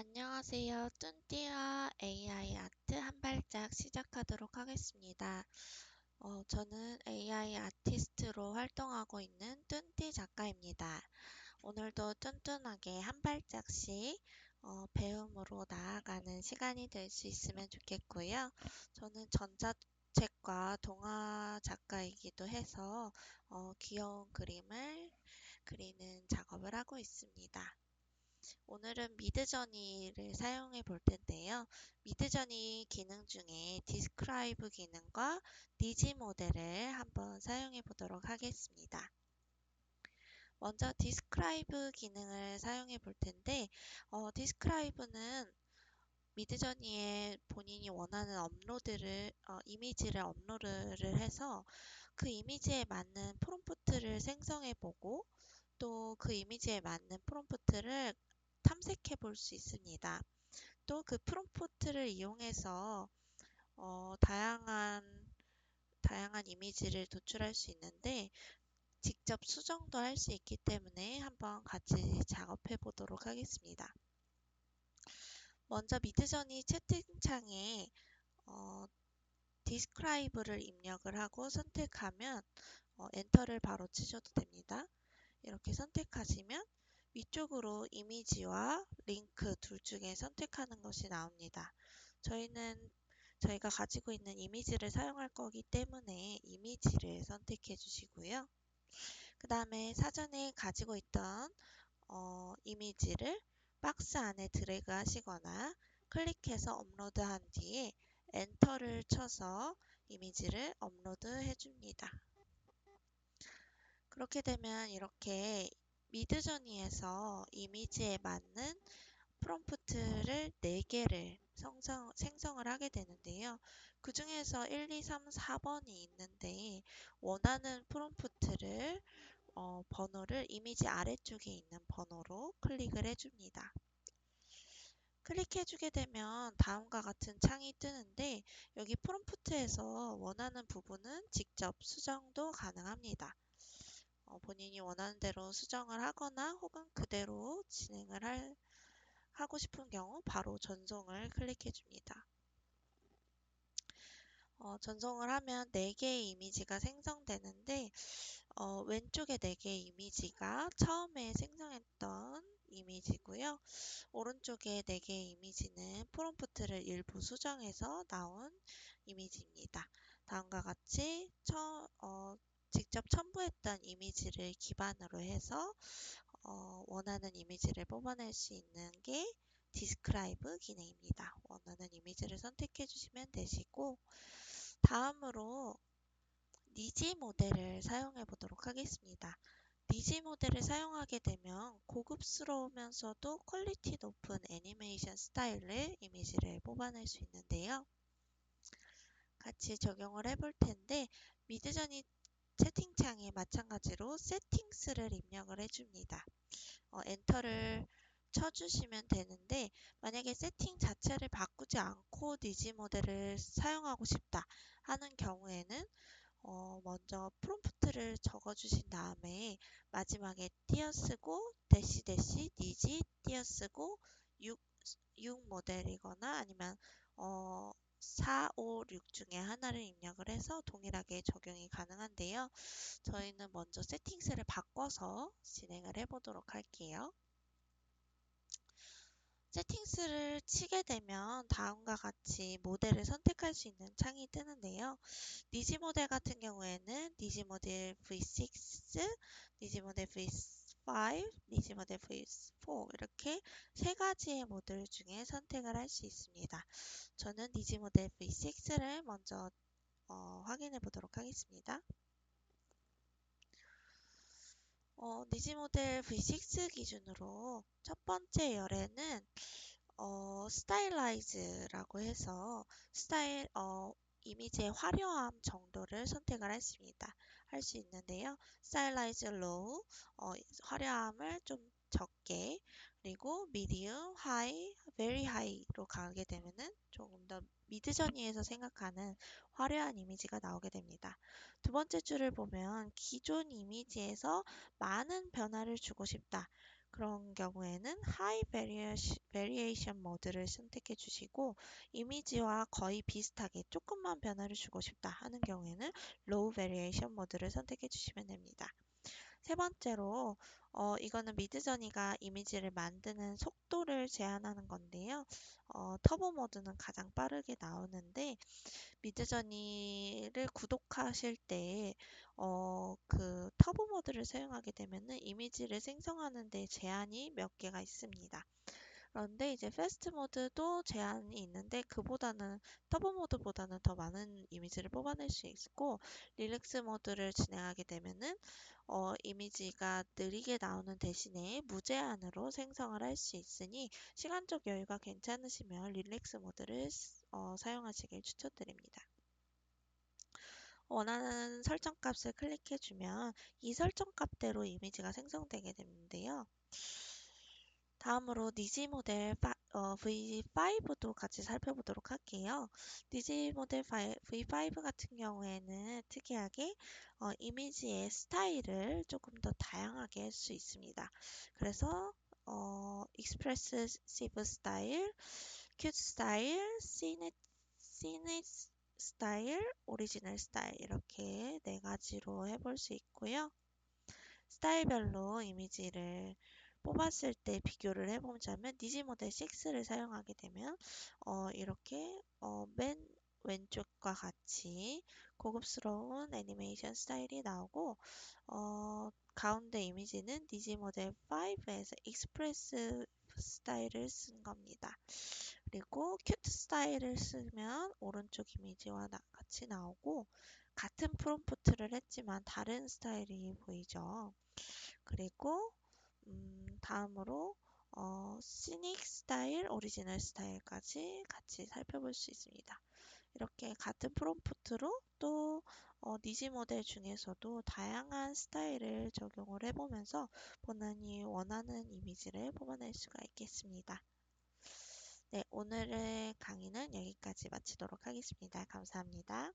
안녕하세요. 뚠띠와 AI 아트 한 발짝 시작하도록 하겠습니다. 어, 저는 AI 아티스트로 활동하고 있는 뚠띠 작가입니다. 오늘도 뚠뚠하게 한 발짝씩 어, 배움으로 나아가는 시간이 될 수 있으면 좋겠고요. 저는 전자책과 동화 작가이기도 해서 어, 귀여운 그림을 그리는 작업을 하고 있습니다. 오늘은 미드저니를 사용해 볼 텐데요. 미드저니 기능 중에 디스크라이브 기능과 니지 모델을 한번 사용해 보도록 하겠습니다. 먼저 디스크라이브 기능을 사용해 볼 텐데 어, 디스크라이브는 미드저니에 본인이 원하는 업로드를 어, 이미지를 업로드를 해서 그 이미지에 맞는 프롬프트를 생성해 보고 또 그 이미지에 맞는 프롬프트를 탐색해 볼 수 있습니다. 또 그 프롬프트를 이용해서 어, 다양한 다양한 이미지를 도출할 수 있는데 직접 수정도 할 수 있기 때문에 한번 같이 작업해 보도록 하겠습니다. 먼저 미드저니 채팅창에 어, 디스크라이브를 입력을 하고 선택하면 어, 엔터를 바로 치셔도 됩니다. 이렇게 선택하시면 위쪽으로 이미지와 링크 둘 중에 선택하는 것이 나옵니다. 저희는 저희가 가지고 있는 이미지를 사용할 거기 때문에 이미지를 선택해 주시고요. 그 다음에 사전에 가지고 있던 어, 이미지를 박스 안에 드래그 하시거나 클릭해서 업로드 한 뒤에 엔터를 쳐서 이미지를 업로드 해줍니다. 그렇게 되면 이렇게 미드저니에서 이미지에 맞는 프롬프트를 4개를 성성, 생성을 하게 되는데요. 그 중에서 1, 2, 3, 4번이 있는데 원하는 프롬프트를 어, 번호를 이미지 아래쪽에 있는 번호로 클릭을 해줍니다. 클릭해주게 되면 다음과 같은 창이 뜨는데 여기 프롬프트에서 원하는 부분은 직접 수정도 가능합니다. 어, 본인이 원하는 대로 수정을 하거나 혹은 그대로 진행을 할, 하고 싶은 경우 바로 전송을 클릭해 줍니다. 어, 전송을 하면 4개의 이미지가 생성되는데 어, 왼쪽에 4개의 이미지가 처음에 생성했던 이미지고요. 오른쪽에 4개의 이미지는 프롬프트를 일부 수정해서 나온 이미지입니다. 다음과 같이 처, 어, 직접 첨부했던 이미지를 기반으로 해서 어, 원하는 이미지를 뽑아낼 수 있는 게 디스크라이브 기능입니다. 원하는 이미지를 선택해 주시면 되시고 다음으로 니지 모델을 사용해 보도록 하겠습니다. 니지 모델을 사용하게 되면 고급스러우면서도 퀄리티 높은 애니메이션 스타일의 이미지를 뽑아낼 수 있는데요. 같이 적용을 해볼 텐데 미드저니 채팅창에 마찬가지로 세팅스를 입력을 해줍니다. 어, 엔터를 쳐주시면 되는데 만약에 세팅 자체를 바꾸지 않고 니지 모델을 사용하고 싶다 하는 경우에는 어, 먼저 프롬프트를 적어주신 다음에 마지막에 띄어쓰고 대시 대시 니지 띄어쓰고 6, 6 모델이거나 아니면 어, 4, 5, 6 중에 하나를 입력을 해서 동일하게 적용이 가능한데요. 저희는 먼저 세팅스를 바꿔서 진행을 해보도록 할게요. 세팅스를 치게 되면 다음과 같이 모델을 선택할 수 있는 창이 뜨는데요. 니지 모델 같은 경우에는 니지 모델 V6, 니지 모델 V5, 니지 모델 V4 이렇게 세 가지의 모델 중에 선택을 할 수 있습니다. 저는 니지 모델 V6를 먼저 어, 확인해 보도록 하겠습니다. 어, 니지 모델 V6 기준으로 첫 번째 열에는 어, 스타일라이즈라고 해서 스타일 어, 이미지의 화려함 정도를 선택을 했습니다. 할 수 있는데요. 스타일라이즈 로우 어, 화려함을 좀 적게 그리고 미디움, 하이, 베리 하이로 가게 되면은 조금 더 미드저니에서 생각하는 화려한 이미지가 나오게 됩니다. 두 번째 줄을 보면 기존 이미지에서 많은 변화를 주고 싶다. 그런 경우에는 High Variation 모드를 선택해 주시고 이미지와 거의 비슷하게 조금만 변화를 주고 싶다 하는 경우에는 Low Variation 모드를 선택해 주시면 됩니다. 세 번째로 어, 이거는 미드저니가 이미지를 만드는 속도를 제한하는 건데요. 어, 터보 모드는 가장 빠르게 나오는데 미드저니를 구독하실 때 어, 그 터보 모드를 사용하게 되면은 이미지를 생성하는 데 제한이 몇 개가 있습니다. 그런데 이제 패스트 모드도 제한이 있는데 그보다는 터보 모드보다는 더 많은 이미지를 뽑아낼 수 있고 릴렉스 모드를 진행하게 되면은 어, 이미지가 느리게 나오는 대신에 무제한으로 생성을 할 수 있으니 시간적 여유가 괜찮으시면 릴렉스 모드를 어, 사용하시길 추천드립니다. 원하는 설정 값을 클릭해주면 이 설정 값대로 이미지가 생성되게 되는데요. 다음으로 니지 모델 어, V5도 같이 살펴보도록 할게요. 니지 모델 V5 같은 경우에는 특이하게 어, 이미지의 스타일을 조금 더 다양하게 할 수 있습니다. 그래서 어, 익스프레시브 스타일, 큐트 스타일, 시넷, 시넷 스타일, 오리지널 스타일 이렇게 네 가지로 해볼 수 있고요. 스타일별로 이미지를 뽑았을 때 비교를 해보자면 니지 모델 6를 사용하게 되면 어, 이렇게 어, 맨 왼쪽과 같이 고급스러운 애니메이션 스타일이 나오고 어, 가운데 이미지는 니지 모델 5에서 익스프레스 스타일을 쓴 겁니다. 그리고 큐트 스타일을 쓰면 오른쪽 이미지와 같이 나오고 같은 프롬프트를 했지만 다른 스타일이 보이죠. 그리고 음, 다음으로 어, 시닉 스타일, 오리지널 스타일까지 같이 살펴볼 수 있습니다. 이렇게 같은 프롬프트로 또 어, 니지 모델 중에서도 다양한 스타일을 적용을 해보면서 본인이 원하는 이미지를 뽑아낼 수가 있겠습니다. 네, 오늘의 강의는 여기까지 마치도록 하겠습니다. 감사합니다.